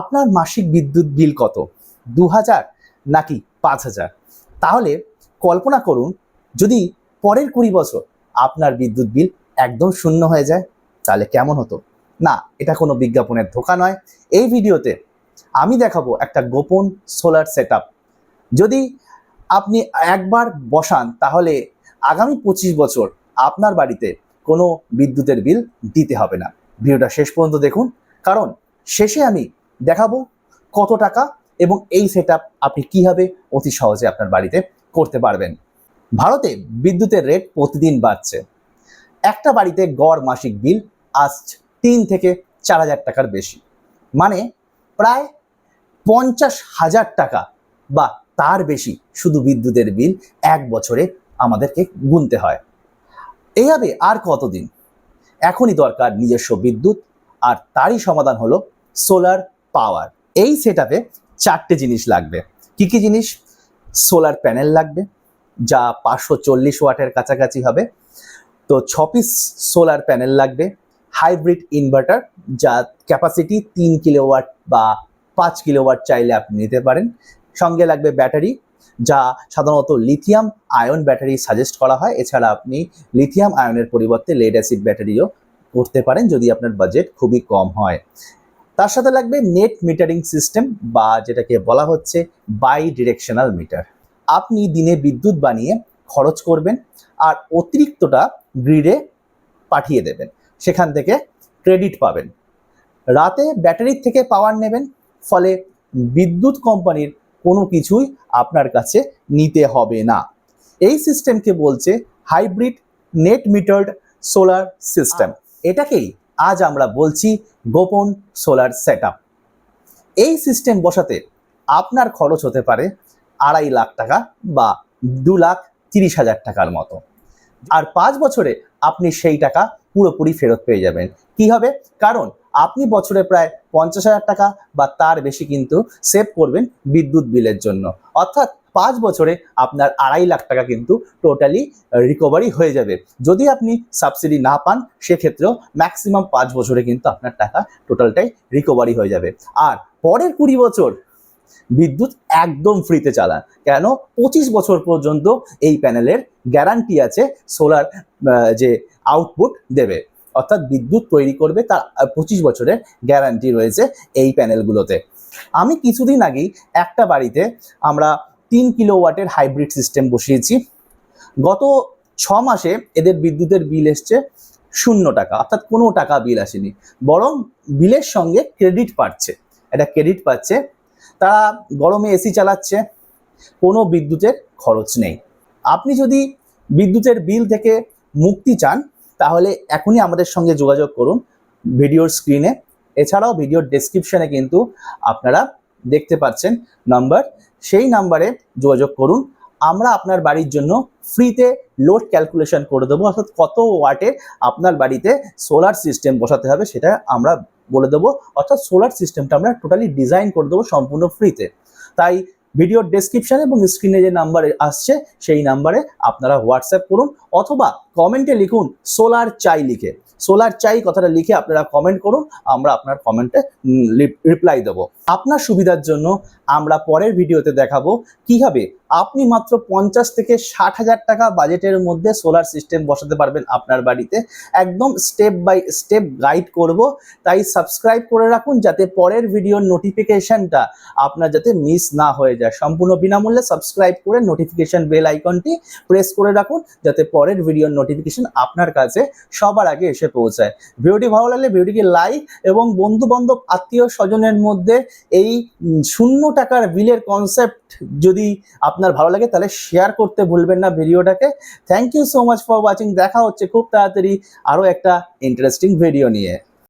আপনার মাসিক বিদ্যুৎ বিল কত? দু হাজার নাকি পাঁচ হাজার তাহলে কল্পনা করুন, যদি পরের কুড়ি বছর আপনার বিদ্যুৎ বিল একদম শূন্য হয়ে যায়, তাহলে কেমন হতো? না, এটা কোনো বিজ্ঞাপনের ধোকা নয়। এই ভিডিওতে আমি দেখাবো একটা গোপন সোলার সেট যদি আপনি একবার বসান, তাহলে আগামী পঁচিশ বছর আপনার বাড়িতে কোনো বিদ্যুতের বিল দিতে হবে না। ভিডিওটা শেষ পর্যন্ত দেখুন। কারণ শেষে আমি দেখাবো কত টাকা এবং এই সেট আপনি কীভাবে অতি সহজে আপনার বাড়িতে করতে পারবেন। ভারতে বিদ্যুতের রেট প্রতিদিন বাড়ছে। একটা বাড়িতে গড় মাসিক বিল আজ তিন থেকে চার হাজার টাকার বেশি। মানে প্রায় পঞ্চাশ হাজার টাকা বা তার বেশি শুধু বিদ্যুতের বিল এক বছরে আমাদেরকে গুনতে হয়। এইভাবে আর কতদিন? এখনই দরকার নিজস্ব বিদ্যুৎ আর তারই সমাধান হলো সোলার পাওয়ার এই সেট আপে চারটে জিনিস লাগবে। কি কি জিনিস? সোলার প্যানেল লাগবে, যা পাঁচশো চল্লিশ ওয়াটের কাছাকাছি হবে। তো ছ পিস সোলার প্যানেল লাগবে হাইব্রিড ইনভার্টার যা ক্যাপাসিটি তিন কিলোওয়াট বা পাঁচ কিলোওয়াট চাইলে আপনি নিতে পারেন। সঙ্গে লাগবে ব্যাটারি যা সাধারণত লিথিয়াম আয়ন ব্যাটারি সাজেস্ট করা হয়। এছাড়া আপনি লিথিয়াম আয়নের পরিবর্তে লেড অ্যাসিড ব্যাটারিও করতে পারেন, যদি আপনার বাজেট খুবই কম হয়। তার সাথে লাগবে নেট মিটারিং সিস্টেম বা যেটাকে বলা হচ্ছে বাই ডিরেকশনাল মিটার আপনি দিনে বিদ্যুৎ বানিয়ে খরচ করবেন আর অতিরিক্তটা গ্রিডে পাঠিয়ে দেবেন। সেখান থেকে ক্রেডিট পাবেন। রাতে ব্যাটারির থেকে পাওয়ার নেবেন ফলে বিদ্যুৎ কোম্পানির কোনো কিছুই আপনার কাছে নিতে হবে না। এই সিস্টেমকে বলছে hybrid net metered solar system এটাকেই আজ আমরা বলছি গোপন সোলার সেট এই সিস্টেম বসাতে আপনার খরচ হতে পারে আড়াই লাখ টাকা বা দু লাখ তিরিশ হাজার টাকার মতো। আর পাঁচ বছরে আপনি সেই টাকা পুরোপুরি ফেরত পেয়ে যাবেন। কি হবে? কারণ আপনি বছরে প্রায় পঞ্চাশ হাজার টাকা বা তার বেশি কিন্তু সেভ করবেন বিদ্যুৎ বিলের জন্য। অর্থাৎ পাঁচ বছরে আপনার আড়াই লাখ টাকা কিন্তু টোটালি রিকভারি হয়ে যাবে। যদি আপনি সাবসিডি না পান, সেক্ষেত্রেও ম্যাক্সিমাম পাঁচ বছরে কিন্তু আপনার টাকা টোটালটাই রিকভারি হয়ে যাবে। আর পরের কুড়ি বছর বিদ্যুৎ একদম ফ্রিতে চালান। কেন? পঁচিশ বছর পর্যন্ত এই প্যানেলের গ্যারান্টি আছে সোলার যে আউটপুট দেবে। অর্থাৎ বিদ্যুৎ তৈরি করবে তার পঁচিশ বছরের গ্যারান্টি রয়েছে এই প্যানেলগুলোতে। আমি কিছুদিন আগেই একটা বাড়িতে আমরা তিন কিলো ওয়াটের হাইব্রিড সিস্টেম বসিয়েছি। গত ছ মাসে এদের বিদ্যুতের বিল এসছে শূন্য টাকা, অর্থাৎ কোনো টাকা বিল আসেনি। বরং বিলের সঙ্গে ক্রেডিট পাচ্ছে এটা ক্রেডিট পাচ্ছে। তারা গরমে এসি চালাচ্ছে, কোনো বিদ্যুতের খরচ নেই। আপনি যদি বিদ্যুতের বিল থেকে মুক্তি চান, তাহলে এখনই আমাদের সঙ্গে যোগাযোগ করুন ভিডিওর স্ক্রিনে। এছাড়াও ভিডিওর ডেসক্রিপশনে কিন্তু আপনারা দেখতে পাচ্ছেন নাম্বার সেই নাম্বারে যোগাযোগ করুন। আমরা আপনার বাড়ির জন্য ফ্রিতে লোড ক্যালকুলেশন করে দেবো, অর্থাৎ কত ওয়াটে আপনার বাড়িতে সোলার সিস্টেম বসাতে হবে সেটা আমরা বলে দেবো। অর্থাৎ সোলার সিস্টেমটা আমরা টোটালি ডিজাইন করে দেবো সম্পূর্ণ ফ্রিতে তাই ভিডিওর ডেসক্রিপশন এবং স্ক্রিনে যে নাম্বার আসছে, সেই নাম্বারে আপনারা হোয়াটসঅ্যাপ করুন অথবা কমেন্টে লিখুন সোলার চাই লিখে। সোলার চাই কথাটা লিখে আপনারা কমেন্ট করুন, আমরা আপনার কমেন্টে রিপ্লাই দেবো। আপনার সুবিধার জন্য আমরা পরের ভিডিওতে দেখাবো কীভাবে আপনি মাত্র পঞ্চাশ থেকে ষাট হাজার টাকা বাজেটের মধ্যে সোলার সিস্টেম বসাতে পারবেন আপনার বাড়িতে। একদম স্টেপ বাই স্টেপ গাইড করব। তাই সাবস্ক্রাইব করে রাখুন যাতে পরের ভিডিওর নোটিফিকেশনটা আপনার যাতে মিস না হয়ে যায়। সম্পূর্ণ বিনামূল্যে সাবস্ক্রাইব করে নোটিফিকেশন বেল আইকনটি প্রেস করে রাখুন যাতে পরের ভিডিওর নোটিফিকেশন আপনার কাছে সবার আগে এসে পৌঁছায়। ভিডিওটি ভালো লাগলে ভিডিওটিকে লাইক এবং বন্ধু বান্ধব আত্মীয় স্বজনের মধ্যে এই শূন্য টাকার বিলের কনসেপ্ট যদি আপনার ভালো লাগে তাহলে শেয়ার করতে ভুলবেন না ভিডিওটাকে। Thank you so much for watching দেখা হচ্ছে খুব তাড়াতাড়ি আরও একটা ইন্টারেস্টিং ভিডিও নিয়ে।